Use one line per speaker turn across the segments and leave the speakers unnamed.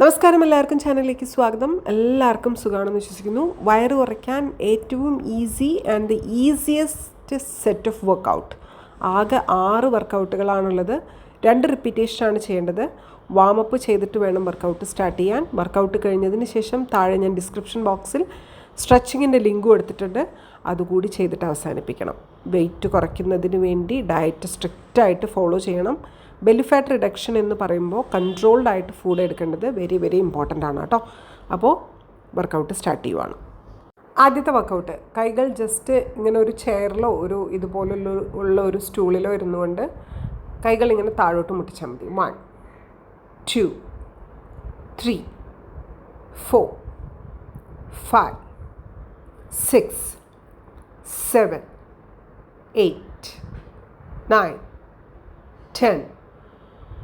നമസ്കാരം എല്ലാവർക്കും ചാനലിലേക്ക് സ്വാഗതം. എല്ലാവർക്കും സുഖമാണെന്ന് വിശ്വസിക്കുന്നു. വയറ് കുറയ്ക്കാൻ ഏറ്റവും easy and the easiest set of workout ആകെ ആറ് വർക്കൗട്ടുകളാണുള്ളത് രണ്ട് റിപ്പീറ്റേഷനാണ് ചെയ്യേണ്ടത്. വാമപ്പ് ചെയ്തിട്ട് വേണം വർക്കൗട്ട് സ്റ്റാർട്ട് ചെയ്യാൻ. വർക്കൗട്ട് കഴിഞ്ഞതിന് ശേഷം താഴെ ഞാൻ ഡിസ്ക്രിപ്ഷൻ ബോക്സിൽ സ്ട്രെച്ചിങ്ങിന്റെ ലിങ്കും എടുത്തിട്ടുണ്ട് അതുകൂടി ചെയ്തിട്ട് അവസാനിപ്പിക്കണം. വെയിറ്റ് കുറയ്ക്കുന്നതിന് വേണ്ടി ഡയറ്റ് സ്ട്രിക്റ്റായിട്ട് ഫോളോ ചെയ്യണം. ബെല്ലി ഫാറ്റ് റിഡക്ഷൻ എന്ന് പറയുമ്പോൾ കൺട്രോൾഡ് ആയിട്ട് ഫുഡ് എടുക്കേണ്ടത് വെരി വെരി ഇമ്പോർട്ടന്റ് ആണ് കേട്ടോ. അപ്പോൾ വർക്കൗട്ട് സ്റ്റാർട്ട് ചെയ്യുവാണ്. ആദ്യത്തെ വർക്കൗട്ട് കൈകൾ ജസ്റ്റ് ഇങ്ങനെ ഒരു ചെയറിലോ ഒരു ഇതുപോലുള്ള ഉള്ള ഒരു സ്റ്റൂളിലോ ഇരുന്നുകൊണ്ട് കൈകൾ ഇങ്ങനെ താഴോട്ട് മുട്ടിച്ചാൽ മതി. One two three four five six seven eight nine ten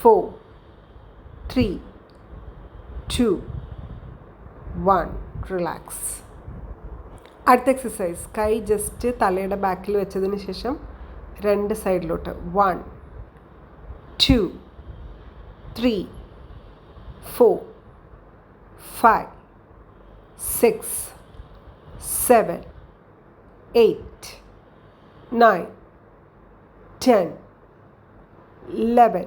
four, three two one relax അടുത്ത എക്സസൈസ് കൈ ജസ്റ്റ് തലയുടെ ബാക്കിൽ വെച്ചതിന് ശേഷം രണ്ട് സൈഡിലോട്ട് one two three four five six seven eight nine ten eleven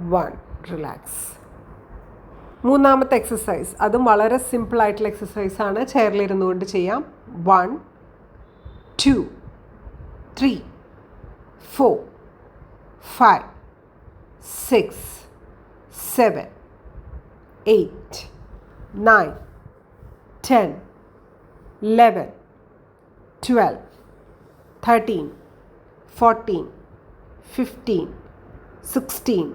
one relax മൂന്നാമത്തെ എക്സസൈസ് അതും വളരെ സിമ്പിളായിട്ടുള്ള എക്സസൈസാണ് ചെയറിലിരുന്നു കൊണ്ട് ചെയ്യാം. One two three four five six seven eight nine ten eleven twelve thirteen fourteen fifteen sixteen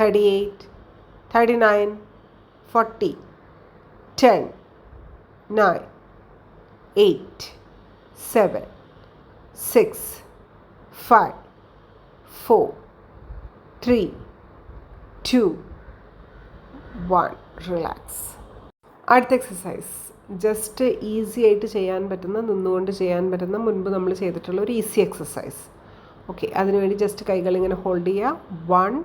38, 39, 40, 10, 9, 8, 7, 6, 5, 4, 3, 2, 1. Relax അടുത്ത exercise just easy ആയിട്ട് ചെയ്യാൻ പറ്റുന്ന നിന്നുകൊണ്ട് ചെയ്യാൻ പറ്റുന്ന മുൻപ് നമ്മൾ ചെയ്തിട്ടുള്ള ഒരു ഈസി എക്സസൈസ് ഓക്കെ അതിനുവേണ്ടി ജസ്റ്റ് കൈകൾ ഇങ്ങനെ ഹോൾഡ് ചെയ്യുക. One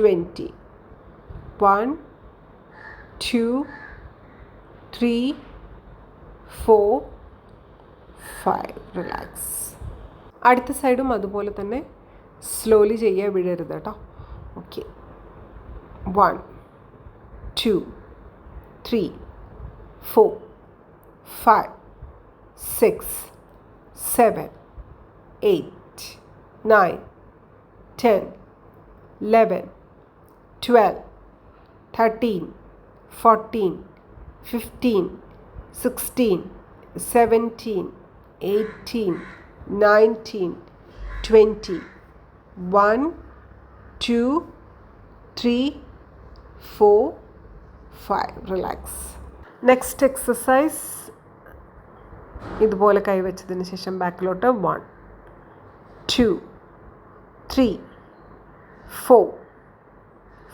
Twenty. One, two, three, four, five relax അടുത്ത സൈഡും അതുപോലെ തന്നെ സ്ലോലി ചെയ്യുക വിടരുത് കേട്ടോ okay one two three four five six seven eight nine ten eleven twelve thirteen fourteen fifteen sixteen seventeen eighteen nineteen twenty one two three four five relax next exercise ഇതുപോലെ കൈവച്ചതിന് ശേഷം ബാക്കിലോട്ട്. One two three four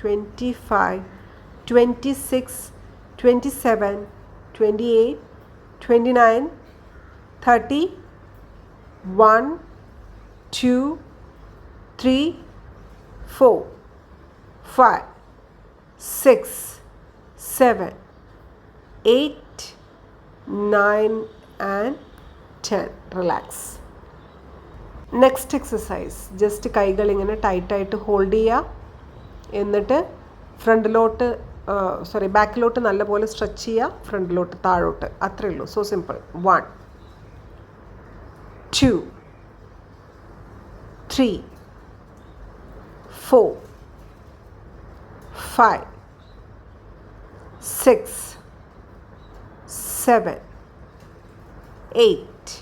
Twenty-five, twenty-six, twenty-seven, twenty-eight, twenty-nine. thirty, one, two, three, four, five, six, seven, eight, nine, and ten. Relax. Next exercise just കൈകൾ ഇങ്ങനെ ടൈറ്റായിട്ട് hold ചെയ്യുക എന്നിട്ട് ഫ്രണ്ടിലോട്ട് സോറി ബാക്കിലോട്ട് നല്ലപോലെ സ്ട്രെച്ച് ചെയ്യുക ഫ്രണ്ടിലോട്ട് താഴോട്ട്. അത്രയേ ഉള്ളൂ. So simple one two three four five six seven eight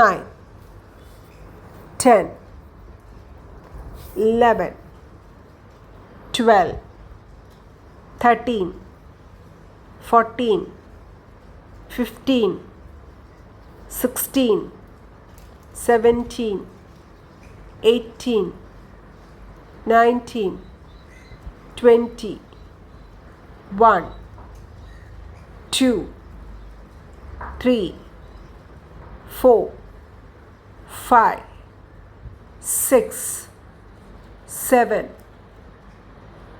nine ten eleven 12 13 14 15 16 17 18 19 20 1 2 3 4 5 6 7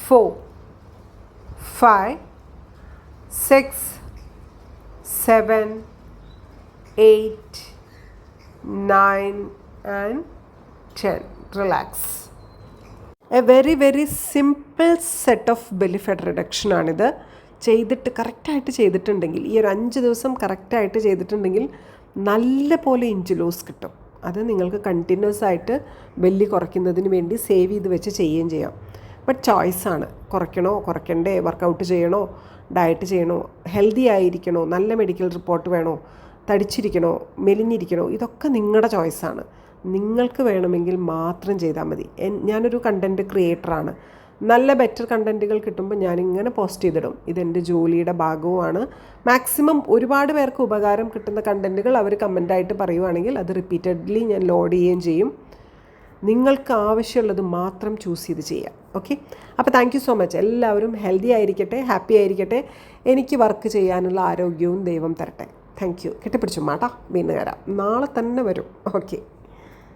4, 5, 6, 7, 8, 9 and 10. Relax. A very very simple set of belly റിഡക്ഷനാണിത് ചെയ്തിട്ട് കറക്റ്റായിട്ട് ചെയ്തിട്ടുണ്ടെങ്കിൽ ഈ ഒരു അഞ്ച് ദിവസം കറക്റ്റായിട്ട് ചെയ്തിട്ടുണ്ടെങ്കിൽ നല്ല പോലെ ഇഞ്ചിലോസ് കിട്ടും അത് നിങ്ങൾക്ക് കണ്ടിന്യൂസ് ആയിട്ട് ബെല്ലി കുറയ്ക്കുന്നതിന് വേണ്ടി സേവ് ചെയ്ത് വെച്ച് ചെയ്യുകയും ചെയ്യാം ബട്ട് ചോയ്സാണ് കുറയ്ക്കണോ കുറയ്ക്കണ്ടേ വർക്കൗട്ട് ചെയ്യണോ ഡയറ്റ് ചെയ്യണോ ഹെൽത്തി ആയിരിക്കണോ നല്ല മെഡിക്കൽ റിപ്പോർട്ട് വേണോ തടിച്ചിരിക്കണോ മെലിഞ്ഞിരിക്കണോ ഇതൊക്കെ നിങ്ങളുടെ ചോയ്സാണ് നിങ്ങൾക്ക് വേണമെങ്കിൽ മാത്രം ചെയ്താൽ മതി. ഞാനൊരു കണ്ടന്റ് ക്രിയേറ്ററാണ് നല്ല ബെറ്റർ കണ്ടന്റുകൾ കിട്ടുമ്പോൾ ഞാനിങ്ങനെ പോസ്റ്റ് ചെയ്തിടും. ഇതെന്റെ ജോലിയുടെ ഭാഗവുമാണ്. മാക്സിമം ഒരുപാട് പേർക്ക് ഉപകാരം കിട്ടുന്ന കണ്ടന്റുകൾ അവർ കമന്റായിട്ട് പറയുവാണെങ്കിൽ അത് റിപ്പീറ്റഡ്ലി ഞാൻ ലോഡ് ചെയ്യുകയും ചെയ്യും. നിങ്ങൾക്ക് ആവശ്യമുള്ളത് മാത്രം ചൂസ് ചെയ്ത് ചെയ്യാം. ഓക്കെ അപ്പോൾ താങ്ക് യു സോ മച്ച് എല്ലാവരും ഹെൽത്തി ആയിരിക്കട്ടെ ഹാപ്പി ആയിരിക്കട്ടെ. എനിക്ക് വർക്ക് ചെയ്യാനുള്ള ആരോഗ്യവും ദൈവം തരട്ടെ. താങ്ക് യു കെട്ടിപ്പിടിച്ചു മാട്ടാ വീണ്ടുകാരാ നാളെ തന്നെ വരും. ഓക്കെ